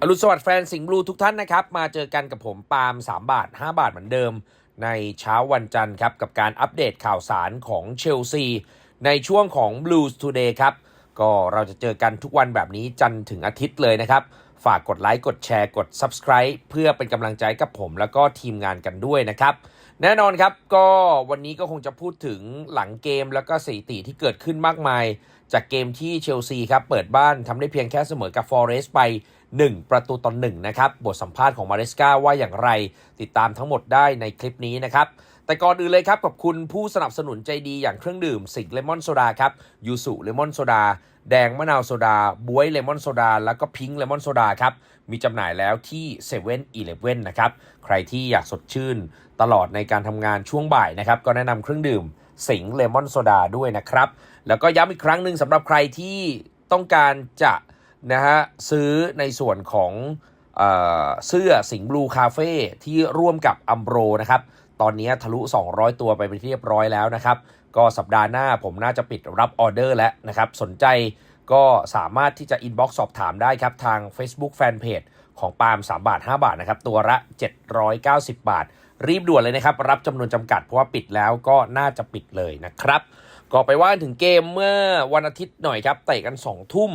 อรุณสวัสดิ์แฟนสิงห์บลูทุกท่านนะครับ มาเจอกันกับผมปาล์ม3 บาท 5 บาทเหมือนเดิม ในเช้าวันจันทร์ครับ กับการอัปเดตข่าวสารของเชลซี ในช่วงของ Blues Today ครับ ก็เราจะเจอกันทุกวันแบบนี้จันทร์ถึงอาทิตย์เลยนะครับ ฝากกดไลค์กดแชร์กด Subscribe เพื่อเป็นกำลังใจกับผมแล้วก็ทีมงานกันด้วยนะครับ แน่นอนครับก็วันนี้ก็คงจะพูดถึงหลังเกมแล้วก็สถิติที่เกิดขึ้นมากมาย จากเกมที่เชลซีครับเปิดบ้านทำได้เพียงแค่เสมอกับฟอเรสต์ไป 1 ประตูต่อ1นะครับบทสัมภาษณ์ของมาเรสกาว่าอย่างไร ติดตามทั้งหมดได้ในคลิปนี้นะครับ แต่ก่อนอื่นเลยครับขอบคุณผู้สนับสนุนใจดีอย่างเครื่องดื่มสิงเลมอนโซดาครับยูสุเลมอนโซดาแดงมะนาวโซดาบวยเลมอนโซดาแล้วก็พิงค์เลมอนโซดาครับมีจำหน่ายแล้วที่7 e เ e ่ e อนะครับใครที่อยากสดชื่นตลอดในการทำงานช่วงบ่ายนะครับก็แนะนำเครื่องดื่มสิงเลมอนโซดาด้วยนะครับแล้วก็ย้ำอีกครั้งหนึ่งสำหรับใครที่ต้องการจะนะฮะซื้อในส่วนของเอเสื้อสิงห์บลูคาเฟ่ที่ร่วมกับอัมโบรนะครับ ตอนนี้ทะลุ 200 ตัวไปเป็นที่เรียบร้อยแล้วนะครับ ก็สัปดาห์หน้าผมน่าจะปิดรับออเดอร์แล้วนะครับ สนใจก็สามารถที่จะอินบ็อกซ์สอบถามได้ครับ ทาง Facebook Fanpage ของปาล์ม3บาท 5 บาทนะครับ ตัวละ 790 บาท รีบด่วนเลยนะครับ รับจำนวนจำกัดเพราะว่าปิดแล้วก็น่าจะปิดเลยนะครับก็ไปว่าถึงเกมเมื่อวันอาทิตย์หน่อยครับเตะกัน 2 ทุ่ม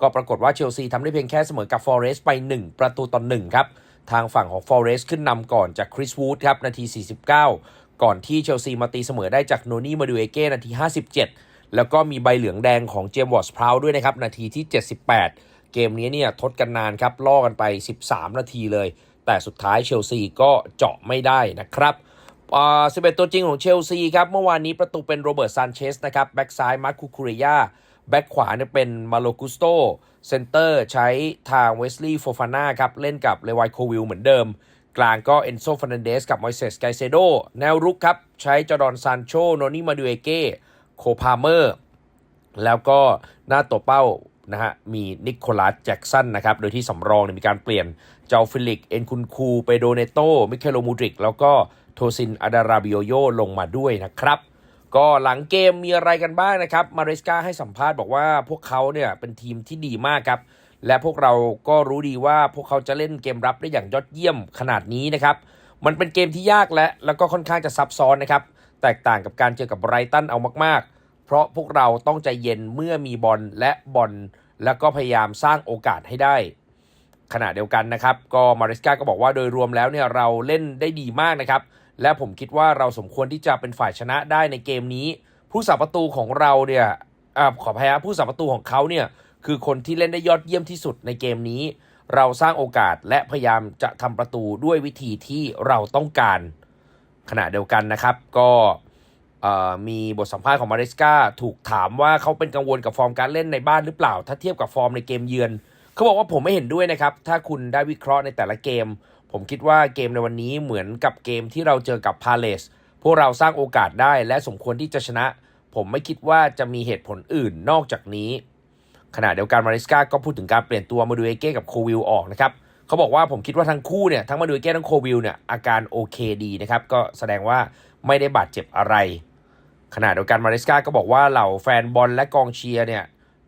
ก็ปรากฏว่าเชลซีทำได้เพียงแค่เสมอกับฟอเรสต์ไป 1 ประตูต่อ1ครับ ทางฝั่งของฟอเรสต์ขึ้นนำก่อนจากคริสวูดครับนาที 49 ก่อนที่เชลซีมาตีเสมอได้จากโนนี่มาดูเอเก้นาที 57 แล้วก็มีใบเหลืองแดงของเจมส์วอตส์พราวด้วยนะครับ นาทีที่ 78 เกมนี้เนี่ยทดกันนานครับ ล่อกันไป 13 นาทีเลย แต่สุดท้ายเชลซีก็เจาะไม่ได้นะครับอ่า11 ตัวจริงของเชลซีครับ เมื่อวานนี้ประตูเป็นโรเบิร์ตซานเชสนะครับ แบ็กซ้ายมาร์คูคูเรยา แบ็กขวาเนี่ยเป็นมาโลกุสโตเซนเตอร์ใช้ทางเวสลีย์โฟฟาน่าครับ เล่นกับเลวายโควิลเหมือนเดิม กลางก็เอนโซฟ r นันเดสกับมอยเซสไกเซโด แนวรุกครับ ใช้จอร์ดอนซานโชโนนี่มาดูเอเก้โคพาเมอร์ แล้วก็หน้าตัวเป้านะฮะมีนิโคลัสแจ็กสันนะครับ โดยที่สำรองเนี่ยมีการเปลี่ยนเจ้าฟิลิก เอ็นคุนคู เปโดเนโต มิเคโลมูดริก แล้วก็โทซินอาดาราบิโอโยลงมาด้วยนะครับ ก็หลังเกมมีอะไรกันบ้างนะครับ มาเรสกาให้สัมภาษณ์บอกว่าพวกเขาเนี่ยเป็นทีมที่ดีมากครับ และพวกเราก็รู้ดีว่าพวกเขาจะเล่นเกมรับได้อย่างยอดเยี่ยมขนาดนี้นะครับ มันเป็นเกมที่ยากและแล้วก็ค่อนข้างจะซับซ้อนนะครับ แตกต่างกับการเจอกับไบรตันเอามาก ๆ เพราะพวกเราต้องใจเย็นเมื่อมีบอลและบอลแล้วก็พยายามสร้างโอกาสให้ได้ ขณะเดียวกันนะครับ ก็มาริสกาก็บอกว่าโดยรวมแล้วเนี่ยเราเล่นได้ดีมากนะครับ และผมคิดว่าเราสมควรที่จะเป็นฝ่ายชนะได้ในเกมนี้ ผู้สาประตูของเราเนี่ยอขอพยาผู้สาประตูของเขาเนี่ยคือคนที่เล่นได้ยอดเยี่ยมที่สุดในเกมนี้ เราสร้างโอกาสและพยายามจะทำประตูด้วยวิธีที่เราต้องการ ขณะเดียวกันนะครับก็มีบทสัมภาษณ์ของมาริสกาถูกถามว่าเขาเป็นกังวลกับฟอร์มการเล่นในบ้านหรือเปล่า ถ้าเทียบกับฟอร์มในเกมเยือน เขาบอกว่าผมไม่เห็นด้วยนะครับ ถ้าคุณได้วิเคราะห์ในแต่ละเกม ผมคิดว่าเกมในวันนี้เหมือนกับเกมที่เราเจอกับพาเลสพวกเราสร้างโอกาสได้และสมควรที่จะชนะ ผมไม่คิดว่าจะมีเหตุผลอื่นนอกจากนี้ ขณะเดียวกันมาริสกาก็พูดถึงการเปลี่ยนตัวมาดูเอเก้กับโควิลออกนะครับเขาบอกว่าผมคิดว่าทั้งคู่เนี่ยทั้งมาดูเอเก้ทั้งโควิลเนี่ยอาการโอเคดีนะครับก็แสดงว่าไม่ได้บาดเจ็บอะไร ขณะเดียวกันมาริสกาก็บอกว่าเหล่าแฟนบอลและกองเชียร์เนี่ย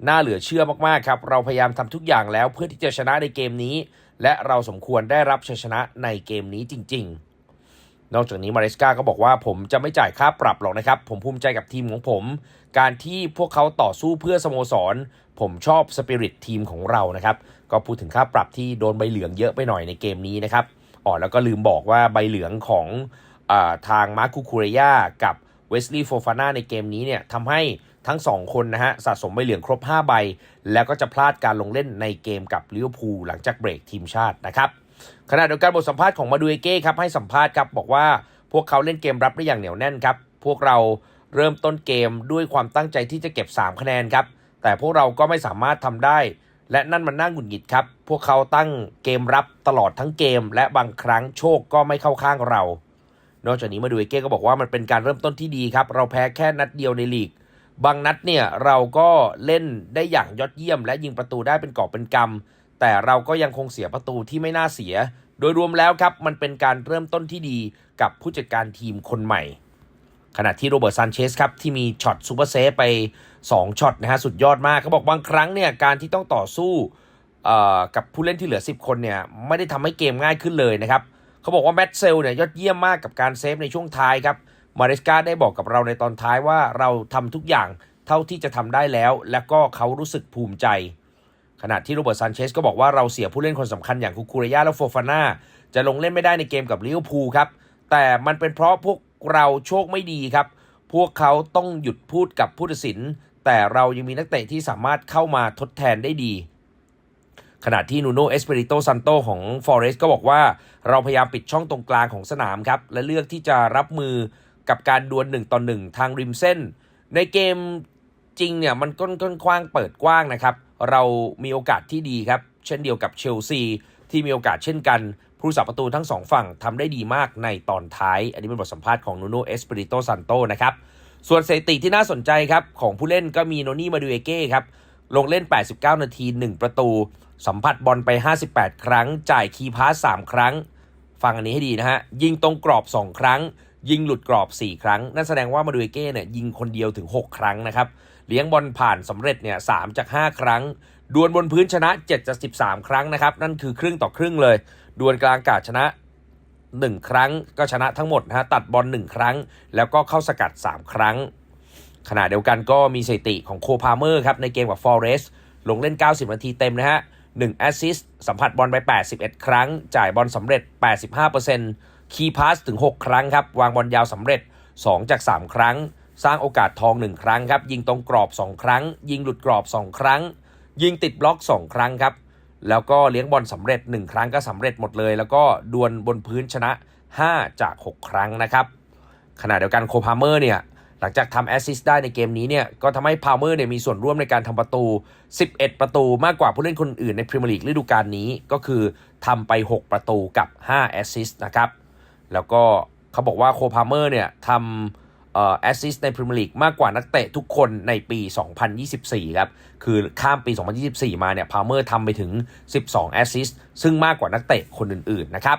น่าเหลือเชื่อมากๆครับเราพยายามทำทุกอย่างแล้วเพื่อที่จะชนะในเกมนี้ และเราสมควรได้รับชัยชนะในเกมนี้จริง ๆ นอกจากนี้มาริสกาก็บอกว่าผมจะไม่จ่ายค่าปรับหรอกนะครับ ผมภูมิใจกับทีมของผม การที่พวกเขาต่อสู้เพื่อสโมสร ผมชอบสปิริตทีมของเรานะครับ ก็พูดถึงค่าปรับที่โดนใบเหลืองเยอะไปหน่อยในเกมนี้นะครับอ๋อแล้วก็ลืมบอกว่าใบเหลืองของอทางมาร์คูคูเรียกับเวสลีย์โฟฟาน่าในเกมนี้เนี่ยทำให้ ทั้ง 2 คนนะฮะสะสมใบเหลืองครบ 5 ใบ แล้วก็จะพลาดการลงเล่นในเกมกับลิเวอร์พูลหลังจากเบรกทีมชาตินะครับขณะเดียวกันบทสัมภาษณ์ของมาดูเอเก้ครับให้สัมภาษณ์ครับบอกว่าพวกเขาเล่นเกมรับได้อย่างเหนียวแน่นครับพวกเราเริ่มต้นเกมด้วยความตั้งใจที่จะเก็บ 3 คะแนนครับแต่พวกเราก็ไม่สามารถทำได้ และนั่นมันน่าหงุดหงิดครับ พวกเขาตั้งเกมรับตลอดทั้งเกม และบางครั้งโชคก็ไม่เข้าข้างเรา นอกจากนี้มาดูเอเก้ก็บอกว่ามันเป็นการเริ่มต้นที่ดีครับ เราแพ้แค่นัดเดียวในลีก บางนัดเนี่ยเราก็เล่นได้อย่างยอดเยี่ยม และยิงประตูได้เป็นกอบเป็นกำแต่เราก็ยังคงเสียประตูที่ไม่น่าเสีย โดยรวมแล้วครับมันเป็นการเริ่มต้นที่ดีกับผู้จัดการทีมคนใหม่ ขณะที่โรเบิร์ตซานเชสครับที่มีช็อตซูเปอร์เซฟไป 2ช็อตนะฮะสุดยอดมากเขาบอกบางครั้งเนี่ยการที่ต้องต่อสู้เอ่อกับผู้เล่นที่เหลือ 10 คนเนี่ยไม่ได้ทำให้เกมง่ายขึ้นเลยนะครับเขาบอกว่าแมตเซลเนี่ยยอดเยี่ยมมากกับการเซฟในช่วงท้ายครับ มาริสกาได้บอกกับเราในตอนท้ายว่าเราทำทุกอย่างเท่าที่จะทำได้แล้ว และก็เขารู้สึกภูมิใจ ขณะที่โรเบิร์ตซานเชสก็บอกว่าเราเสียผู้เล่นคนสำคัญอย่างคุคูเรยาและโฟฟาน่าจะลงเล่นไม่ได้ในเกมกับลิเวอร์พูลครับ แต่มันเป็นเพราะพวกเราโชคไม่ดีครับ พวกเขาต้องหยุดพูดกับผู้ตัดสิน แต่เรายังมีนักเตะที่สามารถเข้ามาทดแทนได้ดีขณะที่นูโนเอสเปริโตซันโตของฟอเรสก็บอกว่า เราพยายามปิดช่องตรงกลางของสนามครับ และเลือกที่จะรับมือ กับการดวลหนึ่งต่อหนึ่งทางริมเส้น ในเกมจริงเนี่ยมันก้นก้นกว้างเปิดกว้างนะครับ เรามีโอกาสที่ดีครับ เช่นเดียวกับเชลซีที่มีโอกาสเช่นกัน ผู้สับประตูทั้งสองฝั่งทำได้ดีมากในตอนท้าย อันนี้เป็นบทสัมภาษณ์ของนูโนเอสเปริโตซันโตนะครับ ส่วนสถิติที่น่าสนใจครับ ของผู้เล่นก็มีโนนี่มาดูเอเก้ครับ ลงเล่น 89 นาที 1 ประตู สัมผัสบอลไป 58 ครั้ง จ่ายคีย์พาส3ครั้ง ฟังอันนี้ให้ดีนะฮะยิงตรงกรอบ 2 ครั้ง ยิงหลุดกรอบ 4 ครั้ง นั่นแสดงว่ามาดูเอเก้เนี่ยยิงคนเดียวถึง 6 ครั้งนะครับ เลี้ยงบอลผ่านสำเร็จเนี่ย3จาก 5 ครั้ง ดวลบนพื้นชนะ7จาก13 ครั้งนะครับ นั่นคือครึ่งต่อครึ่งเลย ดวลกลางอากาศชนะ 1 ครั้ง ก็ชนะทั้งหมดนะฮะ ตัดบอล1ครั้ง แล้วก็เข้าสกัด 3 ครั้ง ขณะเดียวกันก็มีสถิติของโคพาเมอร์ครับในเกมกับฟอเรสต์ลงเล่น 90 นาทีเต็มนะฮะ1แอสซิสต์สัมผัสบอลไป 81 ครั้ง จ่ายบอลสำเร็จ 85% คีย์พาสถึง 6 ครั้งครับ วางบอลยาวสำเร็จ 2 จาก 3 ครั้ง สร้างโอกาสทอง 1 ครั้งครับ ยิงตรงกรอบ 2 ครั้ง ยิงหลุดกรอบ 2 ครั้ง ยิงติดบล็อก 2 ครั้งครับ แล้วก็เลี้ยงบอลสำเร็จ 1 ครั้งก็สำเร็จหมดเลย แล้วก็ดวลบนพื้นชนะ 5 จาก 6 ครั้งนะครับขณะเดียวกันโคพาเมอร์เนี่ยหลังจากทำแอสซิสต์ได้ในเกมนี้เนี่ยก็ทำให้พาวเมอร์เนี่ยมีส่วนร่วมในการทำประตู 11 ประตูมากกว่าผู้เล่นคนอื่นในพรีเมียร์ลีกฤดูกาลนี้ก็คือทำไป 6 ประตูกับ 5 แอสซิสต์นะครับ แล้วก็เขาบอกว่าโคพาเมอร์เนี่ยทำแอสซิสต์ในพรีเมียร์ลีกมากกว่านักเตะทุกคนในปี 2024 ครับ คือข้ามปี 2024 มาเนี่ยพาเมอร์ทำไปถึง 12 แอสซิสต์ซึ่งมากกว่านักเตะคนอื่นๆ นะครับ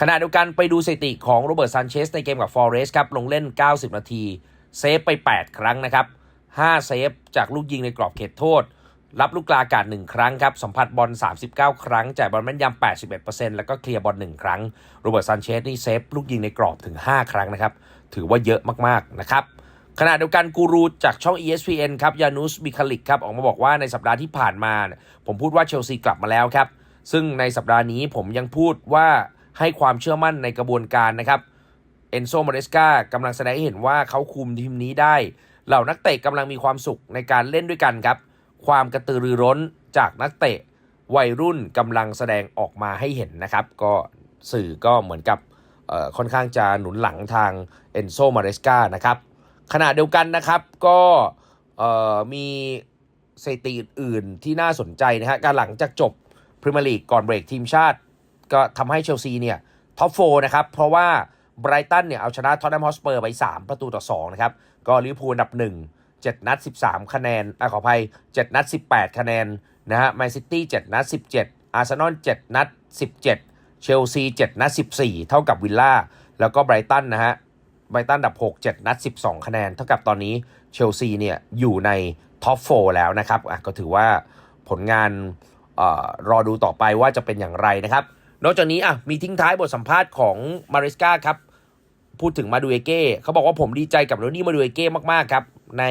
ขณะเดียวกันไปดูสถิติของโรเบิร์ตซานเชสในเกมกับฟอเรสต์ครับลงเล่น 90 นาที เซฟไป 8 ครั้งนะครับ 5 เซฟจากลูกยิงในกรอบเขตโทษ รับลูกกลาอากาศ 1 ครั้งครับ สัมผัสบอล 39 ครั้ง จ่ายบอลแม่นยำ 81%แล้วก็เคลียร์บอล 1 ครั้ง โรเบิร์ตซานเชสนี่เซฟลูกยิงในกรอบถึง 5 ครั้งนะครับ ถือว่าเยอะมาก ๆ นะครับ ขณะเดียวกันกูรูจากช่อง ESPN ครับ ยานุสบิคาลิกครับ ออกมาบอกว่าในสัปดาห์ที่ผ่านมา ผมพูดว่าเชลซีกลับมาแล้วครับ ซึ่งในสัปดาห์นี้ผมยังพูดว่าให้ความเชื่อมั่นในกระบวนการนะครับ เอนโซมาเรสกากำลังแสดงให้เห็นว่าเขาคุมทีมนี้ได้ เหล่านักเตะกำลังมีความสุขในการเล่นด้วยกันครับ ความกระตือรือร้นจากนักเตะวัยรุ่นกำลังแสดงออกมาให้เห็นนะครับ ก็สื่อก็เหมือนกับค่อนข้างจะหนุนหลังทางเอนโซมาเรสกานะครับขณะเดียวกันนะครับก็มีสถิติอื่นที่น่าสนใจนะฮะการหลังจากจบพรีเมียร์ลีกก่อนเบรกทีมชาติ ก็ทำให้เชลซีเนี่ยท็อปโฟนะครับเพราะว่าไบรตันเนี่ยเอาชนะทอตแนมฮอสเปอร์ไป 3 ประตูต่อ2นะครับก็ลิเวอร์พูลอันดับ 1 7 นัด 13 คะแนนอขออภัย 7 นัด 18 คะแนนนะฮะแมนซิตี้7นัด 17 อาร์เซนอล7นัด 17 เชลซี 7 นัด 14 เท่ากับวิลล่า แล้วก็ไบรตันนะฮะไบรตันดับ 6 7 นัด 12 คะแนน เท่ากับตอนนี้เชลซีเนี่ยอยู่ในท็อป4แล้วนะครับอะก็ถือว่าผลงานออรอดูต่อไปว่าจะเป็นอย่างไรนะครับ นอกจากนี้อะมีทิ้งท้ายบทสัมภาษณ์ของมาริสกาครับ พูดถึงมาดูเอเก้เขาบอกว่าผมดีใจกับโรนี่มาดูเอเก้มากๆครับ ใน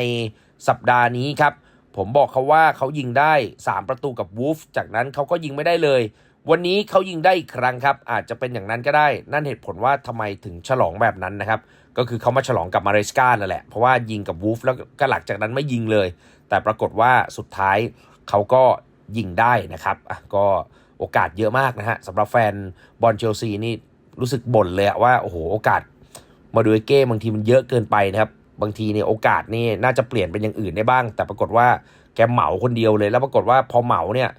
สัปดาห์นี้ครับ ผมบอกเขาว่าเขายิงได้ 3 ประตูกับวูฟจากนั้นเขาก็ยิงไม่ได้เลย วันนี้เขายิงได้อีกครั้งครับ อาจจะเป็นอย่างนั้นก็ได้ นั่นเหตุผลว่าทำไมถึงฉลองแบบนั้นนะครับ ก็คือเขามาฉลองกับมาเรสกานั่นแหละ เพราะว่ายิงกับวูฟแล้วก็หลังจากนั้นไม่ยิงเลย แต่ปรากฏว่าสุดท้ายเขาก็ยิงได้นะครับก็โอกาสเยอะมากนะฮะสำหรับแฟนบอลเชลซีนี่รู้สึกบ่นเลยว่าโอ้โหโอกาส มาดูเก้บางทีมันเยอะเกินไปนะครับ บางทีเนี่ยโอกาสนี่น่าจะเปลี่ยนเป็นอย่างอื่นได้บ้าง แต่ปรากฏว่าแกเหมาคนเดียวเลยแล้วปรากฏว่าพอเหมาเนี่ย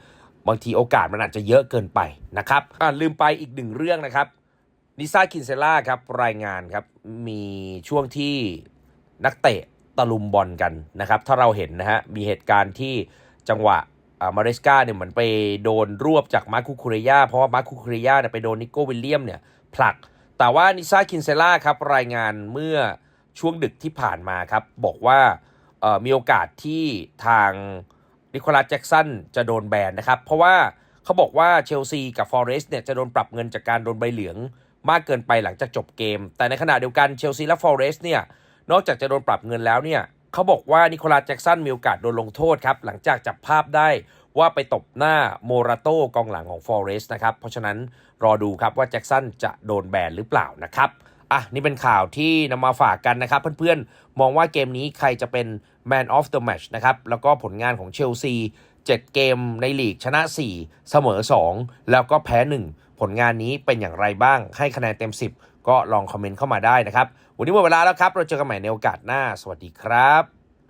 บางทีโอกาสมันอาจจะเยอะเกินไปนะครับอ่าลืมไปอีกหนึ่งเรื่องนะครับนิซ่าคินเซล่าครับรายงานครับมีช่วงที่นักเตะตะลุมบอลกันนะครับ ถ้าเราเห็นนะฮะมีเหตุการณ์ที่จังหวะอ่ามาเรสกาเนี่ยเหมือนไปโดนรวบจากมาร์คูคูเรียเพราะว่ามาร์คูคูเรียเนี่ยไปโดนนิโก้วิลเลียมเนี่ยผลัก แต่ว่านิซาคินเซล่าครับรายงานเมื่อช่วงดึกที่ผ่านมาครับ บอกว่ามีโอกาสที่ทางนิโคลัสแจ็กสันจะโดนแบนนะครับ เพราะว่าเขาบอกว่าเชลซีกับฟอเรสต์เนี่ยจะโดนปรับเงินจากการโดนใบเหลืองมากเกินไปหลังจากจบเกม แต่ในขณะเดียวกันเชลซีและฟอเรสต์เนี่ยนอกจากจะโดนปรับเงินแล้วเนี่ยเขาบอกว่านิโคลัสแจ็กสันมีโอกาสโดนลงโทษครับหลังจากจับภาพได้ ว่าไปตบหน้าโมราโตกองหลังของฟอเรสต์นะครับ เพราะฉะนั้นรอดูครับว่าแจ็กสันจะโดนแบนหรือเปล่านะครับอะนี่เป็นข่าวที่นำมาฝากกันนะครับ เพื่อนๆ มองว่าเกมนี้ใครจะเป็น Man of the Match นะครับ แล้วก็ผลงานของเชลซี 7 เกมในลีกชนะ 4 เสมอ 2 แล้วก็แพ้ 1 ผลงานนี้เป็นอย่างไรบ้าง ให้คะแนนเต็ม 10 ก็ลองคอมเมนต์เข้ามาได้นะครับ วันนี้หมดเวลาแล้วครับ เราเจอกันใหม่ในโอกาสหน้า สวัสดีครับ